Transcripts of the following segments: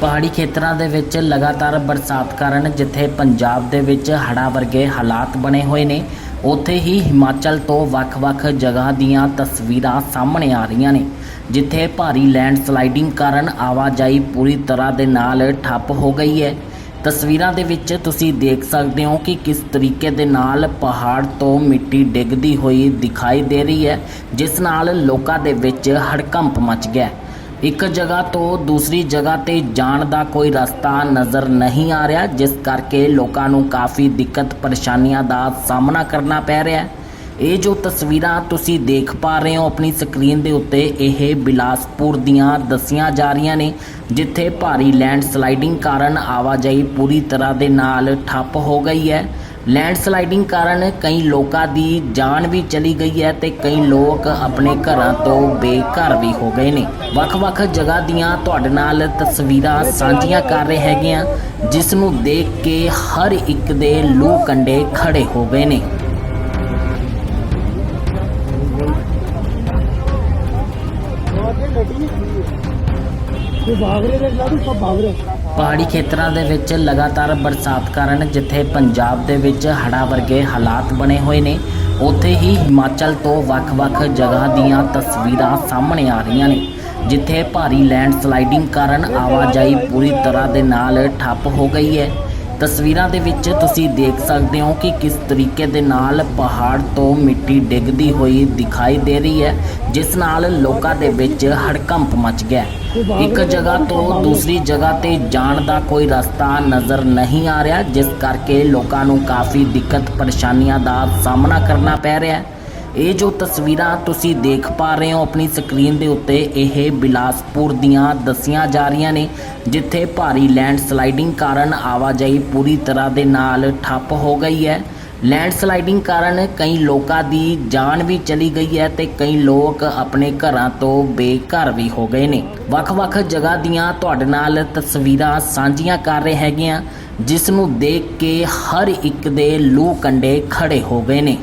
ਪਹਾੜੀ ਖੇਤਰਾਂ ਦੇ ਵਿੱਚ ਲਗਾਤਾਰ ਬਰਸਾਤ ਕਾਰਨ ਜਿੱਥੇ ਪੰਜਾਬ ਦੇ ਵਿੱਚ ਹੜ੍ਹਾਂ ਵਰਗੇ ਹਾਲਾਤ ਬਣੇ ਹੋਏ ਨੇ, ਉੱਥੇ ਹੀ ਹਿਮਾਚਲ ਤੋਂ ਵੱਖ-ਵੱਖ ਜਗ੍ਹਾ ਦੀਆਂ ਤਸਵੀਰਾਂ ਸਾਹਮਣੇ ਆ ਰਹੀਆਂ ਨੇ, ਜਿੱਥੇ ਭਾਰੀ ਲੈਂਡਸਲਾਈਡਿੰਗ ਕਾਰਨ ਆਵਾਜਾਈ ਪੂਰੀ ਤਰ੍ਹਾਂ ਦੇ ਨਾਲ ਠੱਪ ਹੋ ਗਈ ਹੈ। ਤਸਵੀਰਾਂ ਦੇ ਵਿੱਚ ਤੁਸੀਂ ਦੇਖ ਸਕਦੇ ਹੋ ਕਿ ਕਿਸ ਤਰੀਕੇ ਦੇ ਨਾਲ ਪਹਾੜ ਤੋਂ ਮਿੱਟੀ ਡਿੱਗਦੀ ਹੋਈ ਦਿਖਾਈ ਦੇ ਰਹੀ ਹੈ, ਜਿਸ ਨਾਲ ਲੋਕਾਂ ਦੇ ਵਿੱਚ ਹੜਕੰਪ ਮਚ ਗਿਆ ਇੱਕ ਜਗ੍ਹਾ ਤੋਂ ਦੂਸਰੀ ਜਗ੍ਹਾ ਤੇ ਜਾਣ ਦਾ ਕੋਈ ਰਸਤਾ ਨਜ਼ਰ ਨਹੀਂ ਆ ਰਿਹਾ, ਜਿਸ ਕਰਕੇ ਲੋਕਾਂ ਨੂੰ ਕਾਫੀ ਦਿੱਕਤ ਪਰੇਸ਼ਾਨੀਆਂ ਦਾ ਸਾਹਮਣਾ ਕਰਨਾ ਪੈ ਰਿਹਾ ਹੈ। ਇਹ ਜੋ ਤਸਵੀਰਾਂ ਤੁਸੀਂ ਦੇਖ ਪਾ ਰਹੇ ਹੋ ਆਪਣੀ ਸਕਰੀਨ ਦੇ ਉੱਤੇ, ਇਹ ਬਿਲਾਸਪੁਰ ਦੀਆਂ ਦੱਸੀਆਂ ਜਾ ਰਹੀਆਂ ਨੇ, ਜਿੱਥੇ ਭਾਰੀ ਲੈਂਡ ਸਲਾਈਡਿੰਗ ਕਾਰਨ ਆਵਾਜਾਈ ਪੂਰੀ ਤਰ੍ਹਾਂ ਦੇ ਨਾਲ ਠੱਪ ਹੋ ਗਈ ਹੈ। ਲੈਂਡ ਸਲਾਈਡਿੰਗ ਕਾਰਨ ਕਈ ਲੋਕਾਂ ਦੀ ਜਾਨ ਵੀ ਚਲੀ ਗਈ ਹੈ ਤੇ ਕਈ ਲੋਕ ਆਪਣੇ ਘਰਾਂ ਤੋਂ ਬੇਘਰ ਵੀ ਹੋ ਗਏ ਨੇ। ਵੱਖ-ਵੱਖ ਜਗ੍ਹਾ ਦੀਆਂ ਤੁਹਾਡੇ ਨਾਲ ਤਸਵੀਰਾਂ ਸਾਂਝੀਆਂ ਕਰ ਰਹੇ ਹੈਗੇ ਆ ਜਿਸ ਨੂੰ ਦੇਖ ਕੇ ਹਰ ਇੱਕ ਦੇ ਲੂ ਕੰਡੇ ਖੜੇ ਹੋ ਗਏ ਨੇ। ਪਹਾੜੀ ਖੇਤਰਾਂ ਦੇ ਵਿੱਚ ਲਗਾਤਾਰ ਬਰਸਾਤ ਕਾਰਨ ਜਿੱਥੇ ਪੰਜਾਬ ਦੇ ਵਿੱਚ ਹੜ੍ਹਾਂ ਵਰਗੇ ਹਾਲਾਤ ਬਣੇ ਹੋਏ ਨੇ, ਉੱਥੇ ਹੀ ਹਿਮਾਚਲ ਤੋਂ ਵੱਖ-ਵੱਖ ਜਗ੍ਹਾ ਦੀਆਂ ਤਸਵੀਰਾਂ ਸਾਹਮਣੇ ਆ ਰਹੀਆਂ ਨੇ, ਜਿੱਥੇ ਭਾਰੀ ਲੈਂਡਸਲਾਈਡਿੰਗ ਕਾਰਨ ਆਵਾਜਾਈ ਪੂਰੀ ਤਰ੍ਹਾਂ ਦੇ ਨਾਲ ਠੱਪ ਹੋ ਗਈ ਹੈ। ਤਸਵੀਰਾਂ ਦੇ ਵਿੱਚ ਤੁਸੀਂ ਦੇਖ ਸਕਦੇ ਹੋ ਕਿ ਕਿਸ ਤਰੀਕੇ ਦੇ ਨਾਲ ਪਹਾੜ ਤੋਂ ਮਿੱਟੀ ਡਿੱਗਦੀ ਹੋਈ ਦਿਖਾਈ ਦੇ ਰਹੀ ਹੈ, ਜਿਸ ਨਾਲ ਲੋਕਾਂ ਦੇ ਵਿੱਚ ਹੜਕੰਪ ਮਚ ਗਿਆ ਇੱਕ ਜਗ੍ਹਾ ਤੋਂ ਦੂਸਰੀ ਜਗ੍ਹਾ ਤੇ ਜਾਣ ਦਾ ਕੋਈ ਰਸਤਾ ਨਜ਼ਰ ਨਹੀਂ ਆ ਰਿਹਾ, ਜਿਸ ਕਰਕੇ ਲੋਕਾਂ ਨੂੰ ਕਾਫੀ ਦਿੱਕਤ ਪਰੇਸ਼ਾਨੀਆਂ ਦਾ ਸਾਹਮਣਾ ਕਰਨਾ ਪੈ ਰਿਹਾ ਹੈ। ਇਹ ਜੋ ਤਸਵੀਰਾਂ ਤੁਸੀਂ ਦੇਖ ਪਾ ਰਹੇ ਹੋ ਆਪਣੀ ਸਕਰੀਨ ਦੇ ਉੱਤੇ, ਇਹ ਬਿਲਾਸਪੁਰ ਦੀਆਂ ਦੱਸੀਆਂ ਜਾ ਰਹੀਆਂ ਨੇ, ਜਿੱਥੇ ਭਾਰੀ ਲੈਂਡ ਸਲਾਈਡਿੰਗ ਕਾਰਨ ਆਵਾਜਾਈ ਪੂਰੀ ਤਰ੍ਹਾਂ ਦੇ ਨਾਲ ਠੱਪ ਹੋ ਗਈ ਹੈ। ਲੈਂਡ ਸਲਾਈਡਿੰਗ ਕਾਰਨ ਕਈ ਲੋਕਾਂ ਦੀ ਜਾਨ ਵੀ ਚਲੀ ਗਈ ਹੈ ਤੇ ਕਈ ਲੋਕ ਆਪਣੇ ਘਰਾਂ ਤੋਂ ਬੇਘਰ ਵੀ ਹੋ ਗਏ ਨੇ। ਵੱਖ-ਵੱਖ ਜਗ੍ਹਾ ਦੀਆਂ ਤੁਹਾਡੇ ਨਾਲ ਤਸਵੀਰਾਂ ਸਾਂਝੀਆਂ ਕਰ ਰਹੇ ਹੈਗੇ ਆ ਜਿਸ ਨੂੰ ਦੇਖ ਕੇ ਹਰ ਇੱਕ ਦੇ ਲੂ ਕੰਡੇ ਖੜੇ ਹੋ ਗਏ ਨੇ।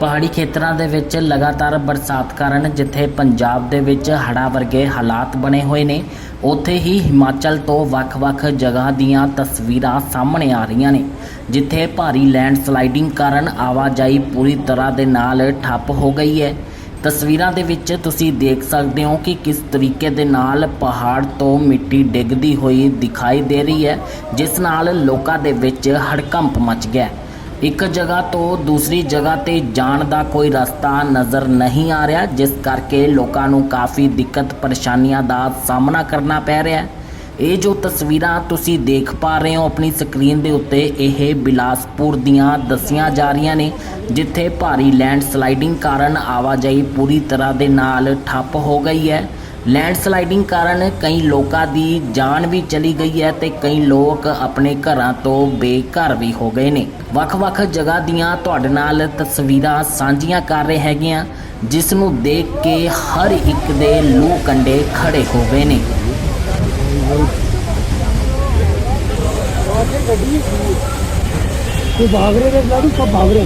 ਪਹਾੜੀ ਖੇਤਰਾਂ ਦੇ ਵਿੱਚ ਲਗਾਤਾਰ ਬਰਸਾਤ ਕਾਰਨ ਜਿੱਥੇ ਪੰਜਾਬ ਦੇ ਵਿੱਚ ਹੜ੍ਹਾਂ ਵਰਗੇ ਹਾਲਾਤ ਬਣੇ ਹੋਏ ਨੇ, ਉੱਥੇ ਹੀ ਹਿਮਾਚਲ ਤੋਂ ਵੱਖ-ਵੱਖ ਜਗ੍ਹਾ ਦੀਆਂ ਤਸਵੀਰਾਂ ਸਾਹਮਣੇ ਆ ਰਹੀਆਂ ਨੇ, ਜਿੱਥੇ ਭਾਰੀ ਲੈਂਡਸਲਾਈਡਿੰਗ ਕਾਰਨ ਆਵਾਜਾਈ ਪੂਰੀ ਤਰ੍ਹਾਂ ਦੇ ਨਾਲ ਠੱਪ ਹੋ ਗਈ ਹੈ। ਤਸਵੀਰਾਂ ਦੇ ਵਿੱਚ ਤੁਸੀਂ ਦੇਖ ਸਕਦੇ ਹੋ ਕਿ ਕਿਸ ਤਰੀਕੇ ਦੇ ਨਾਲ ਪਹਾੜ ਤੋਂ ਮਿੱਟੀ ਡਿੱਗਦੀ ਹੋਈ ਦਿਖਾਈ ਦੇ ਰਹੀ ਹੈ, ਜਿਸ ਨਾਲ ਲੋਕਾਂ ਦੇ ਵਿੱਚ ਹੜਕੰਪ ਮਚ ਗਿਆ ਇੱਕ ਜਗ੍ਹਾ ਤੋਂ ਦੂਸਰੀ ਜਗ੍ਹਾ ਤੇ ਜਾਣ ਦਾ ਕੋਈ ਰਸਤਾ ਨਜ਼ਰ ਨਹੀਂ ਆ ਰਿਹਾ, ਜਿਸ ਕਰਕੇ ਲੋਕਾਂ ਨੂੰ ਕਾਫੀ ਦਿੱਕਤ ਪਰੇਸ਼ਾਨੀਆਂ ਦਾ ਸਾਹਮਣਾ ਕਰਨਾ ਪੈ ਰਿਹਾ ਹੈ। ਇਹ ਜੋ ਤਸਵੀਰਾਂ ਤੁਸੀਂ ਦੇਖ ਪਾ ਰਹੇ ਹੋ ਆਪਣੀ ਸਕਰੀਨ ਦੇ ਉੱਤੇ, ਇਹ ਬਿਲਾਸਪੁਰ ਦੀਆਂ ਦੱਸੀਆਂ ਜਾ ਰਹੀਆਂ ਨੇ, ਜਿੱਥੇ ਭਾਰੀ ਲੈਂਡ ਸਲਾਈਡਿੰਗ ਕਾਰਨ ਆਵਾਜਾਈ ਪੂਰੀ ਤਰ੍ਹਾਂ ਦੇ ਨਾਲ ਠੱਪ ਹੋ ਗਈ ਹੈ। ਲੈਂਡ ਸਲਾਈਡਿੰਗ ਕਾਰਨ ਕਈ ਲੋਕਾਂ ਦੀ ਜਾਨ ਵੀ ਚਲੀ ਗਈ ਹੈ ਤੇ ਕਈ ਲੋਕ ਆਪਣੇ ਘਰਾਂ ਤੋਂ ਬੇਘਰ ਵੀ ਹੋ ਗਏ ਨੇ ਵੱਖ-ਵੱਖ ਜਗ੍ਹਾ ਦੀਆਂ ਤੁਹਾਡੇ ਨਾਲ ਤਸਵੀਰਾਂ ਸਾਂਝੀਆਂ ਕਰ ਰਹੇ ਹੈਗੇ ਆ ਜਿਸ ਨੂੰ ਦੇਖ ਕੇ ਹਰ ਇੱਕ ਦੇ ਲੂ ਕੰਡੇ ਖੜੇ ਹੋ ਗਏ ਨੇ ये भाग रहे थे लाडू सब भाग रहे